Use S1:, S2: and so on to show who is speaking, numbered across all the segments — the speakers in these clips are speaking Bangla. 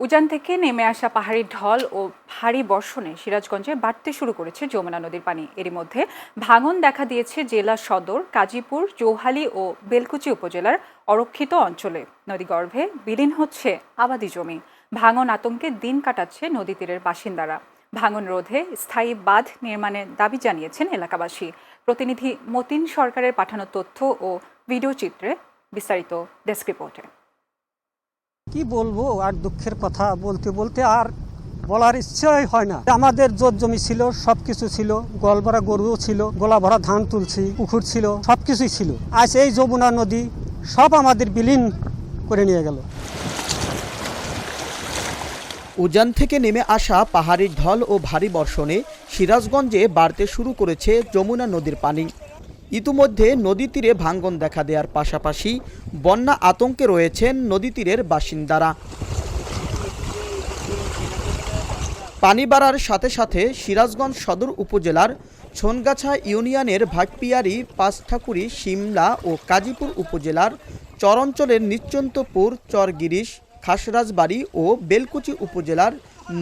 S1: উজান থেকে নেমে আসা পাহাড়ি ঢল ও ভারী বর্ষণে সিরাজগঞ্জে বাড়তে শুরু করেছে যমুনা নদীর পানি। এরই মধ্যে ভাঙন দেখা দিয়েছে জেলা সদর, কাজীপুর চৌহালি ও বেলকুচি উপজেলার অরক্ষিত অঞ্চলে। নদীগর্ভে বিলীন হচ্ছে আবাদি জমি। ভাঙন আতঙ্কে দিন কাটাচ্ছে নদী তীরের বাসিন্দারা। ভাঙন রোধে স্থায়ী বাঁধ নির্মাণের দাবি জানিয়েছেন এলাকাবাসী। প্রতিনিধি মতিন সরকারের পাঠানো তথ্য ও ভিডিও চিত্রে বিস্তারিত ডেস্ক রিপোর্টে।
S2: কি বলব আর দুঃখের কথা বলতে বলতে আর বলার ইচ্ছাই হয় না। আমাদের জোর জমি ছিল সব কিছু ছিল গোয়াল ভরা গরুও ছিল গোলা ভরা ধান তুলছি, পুকুর ছিল সব কিছুই ছিল। আজ এই যমুনা নদী সব আমাদের বিলীন করে নিয়ে গেল।
S3: উজান থেকে নেমে আসা পাহাড়ি ঢল ও ভারী বর্ষণে সিরাজগঞ্জে বাড়তে শুরু করেছে যমুনা নদীর পানি। ইতিমধ্যে নদী তীরে ভাঙ্গন দেখা দেওয়ার পাশাপাশি বন্যা আতঙ্কে রয়েছেন নদী তীরের বাসিন্দারা। পানি বাড়ার সাথে সাথে সিরাজগঞ্জ সদর উপজেলার ছনগাছা ইউনিয়নের ভাটপিয়ারি, পাঁচঠাকুরি, সিমলা ও কাজীপুর উপজেলার চরাঞ্চলের নিশ্চন্তপুর, চরগিরিশ, খাসরাজবাড়ি ও বেলকুচি উপজেলার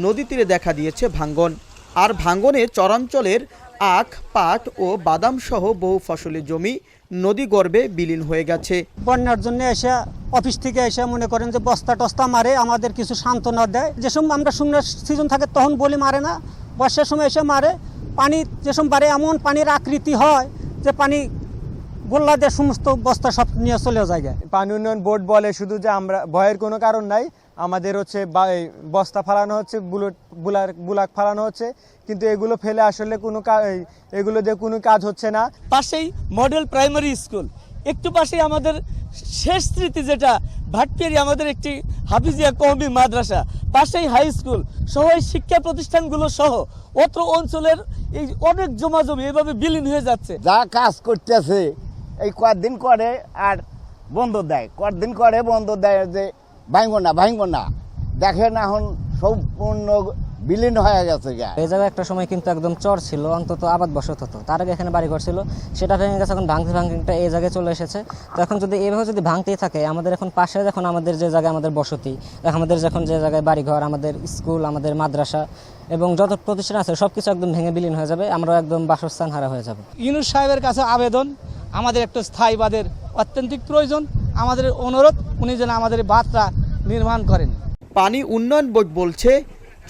S3: নদী তীরে দেখা দিয়েছে ভাঙ্গন। আর ভাঙ্গনে চরাঞ্চলের আখ পাট ও বাদাম সহ বহু ফসলি জমি নদী গর্ভে বিলীন হয়ে গেছে।
S2: বন্যার জন্য এসে অফিস থেকে এসে মনে করেন যে বস্তা টস্তা মারে আমাদের কিছু সান্ত্বনা দেয়। যে সময় আমরা শূন্য সিজন থাকে তখন বলি মারে না বর্ষার সময় এসে মারে। পানি যে সময় বাড়ে এমন পানির আকৃতি হয় যে পানি গোল্লা দিয়ে সমস্ত বস্তা সব নিয়ে চলে যায়।
S4: পানি উন্নয়ন বোর্ড বলে শুধু যে আমরা ভয়ের কোনো কারণ নাই আমাদের হচ্ছে বা- এই বস্তা ফালানো হচ্ছে বুলেট বুলার বুলাক ফালানো হচ্ছে কিন্তু এগুলো ফেলে আসলে কোনো কা- এগুলো দিয়ে কোনো কাজ হচ্ছে না।
S5: পাশেই মডেল প্রাইমারি স্কুল। একটু পাশেই আমাদের শেষ স্মৃতি যেটা ভাটপিয়ারি আমাদের একটি হাফিজিয়া কহমি মাদ্রাসা। পাশেই হাই স্কুল। সহ এই শিক্ষা প্রতিষ্ঠানগুলো সহ অত্র অঞ্চলের এই অনেক জমা জমি এভাবে বিলীন হয়ে যাচ্ছে।
S6: যা কাজ করতেছে এই কয়েকদিন করে আর বন্ধ দেয়। কয়েকদিন করে বন্ধ দেয় যে ভাঙব না ভাঙব না। দেখেন এখন সম্পূর্ণ বিলীন হয়ে গেছে গা।
S7: এই জায়গায় একটা সময় কিন্তু একদম চর ছিল অন্তত আবাদ বসত হতো তার আগে এখানে বাড়িঘর ছিল সেটা ভেঙে গেছে এখন ভাঙতে ভাঙতে এই জায়গায় চলে এসেছে। তো এখন যদি এইভাবে যদি ভাঙতেই থাকে আমাদের এখন পাশে যখন আমাদের যে জায়গায় আমাদের বসতি আমাদের যখন যে জায়গায় বাড়িঘর আমাদের স্কুল আমাদের মাদ্রাসা এবং যত প্রতিষ্ঠান আছে সব কিছু একদম ভেঙে বিলীন হয়ে যাবে আমরা একদম বাসস্থান হারা হয়ে যাবে।
S5: ইউনুস সাহেবের কাছে আবেদন আমাদের একটা স্থায়ীবাদের অত্যন্তিক প্রয়োজন। আমাদের অনুরোধ উনি যেন আমাদের বাঁধটা নির্মাণ করেন।
S3: পানি উন্নয়ন বোর্ড বলছে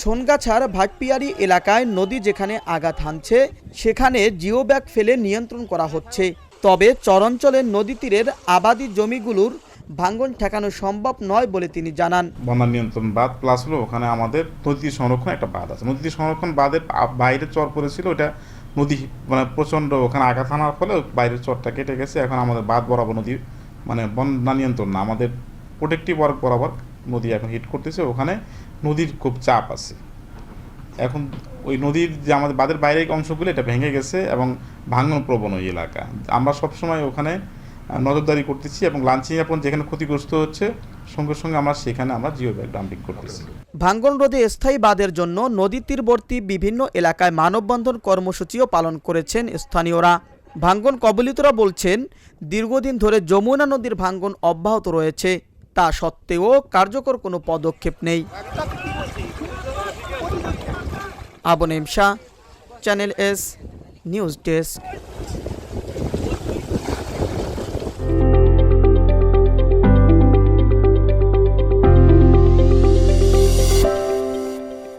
S3: ছনগাছার ভাটপিয়ারি এলাকায় নদী যেখানে আঘাত হানছে সেখানে জিও ব্যাগ ফেলে নিয়ন্ত্রণ করা হচ্ছে। তবে চরাঞ্চলের নদী তীরের আবাদি জমিগুলোর ভাঙ্গন ঠেকানো সম্ভব নয় বলে তিনি জানান।
S8: বন্যা নিয়ন্ত্রণ বাঁধ প্লাস হলো ওখানে আমাদের নদী সংরক্ষণ একটা বাঁধ আছে। নদী সংরক্ষণ বাঁধের বাইরে চর পড়েছিল ওটা নদী মানে প্রচণ্ড ওখানে আঘাত আনার ফলে বাইরের চরটা কেটে গেছে। এখন আমাদের বাঁধ বরাবর নদী মানে বন্যা নিয়ন্ত্রণ না, আমাদের প্রোটেক্টিভ ওয়ার্ক বরাবর নদী এখন হিট করতেছে, ওখানে নদীর খুব চাপ আছে। এখন ওই নদীর যে আমাদের বাঁধের বাইরের অংশগুলো, এটা ভেঙে গেছে এবং ভাঙন প্রবণ ওই এলাকা। আমরা সবসময় ওখানে নজরদারি করতেছি এবং লাঞ্চিং এখন যেখানে ক্ষতিগ্রস্ত হচ্ছে, সঙ্গে সঙ্গে আমরা সেখানে আমরা জিও ব্যাগ ডাম্পিং করতেছি।
S3: ভাঙ্গন রোধে স্থায়ী বাঁধের জন্য নদী তীরবর্তী বিভিন্ন এলাকায় মানববন্ধন কর্মসূচিও পালন করেছেন স্থানীয়রা। ভাঙ্গন কবলিতরা বলছেন, দীর্ঘদিন ধরে যমুনা নদীর ভাঙ্গন অব্যাহত রয়েছে, তা সত্ত্বেও কার্যকর কোনো পদক্ষেপ নেই। আবনেম Shah channel S, news desk.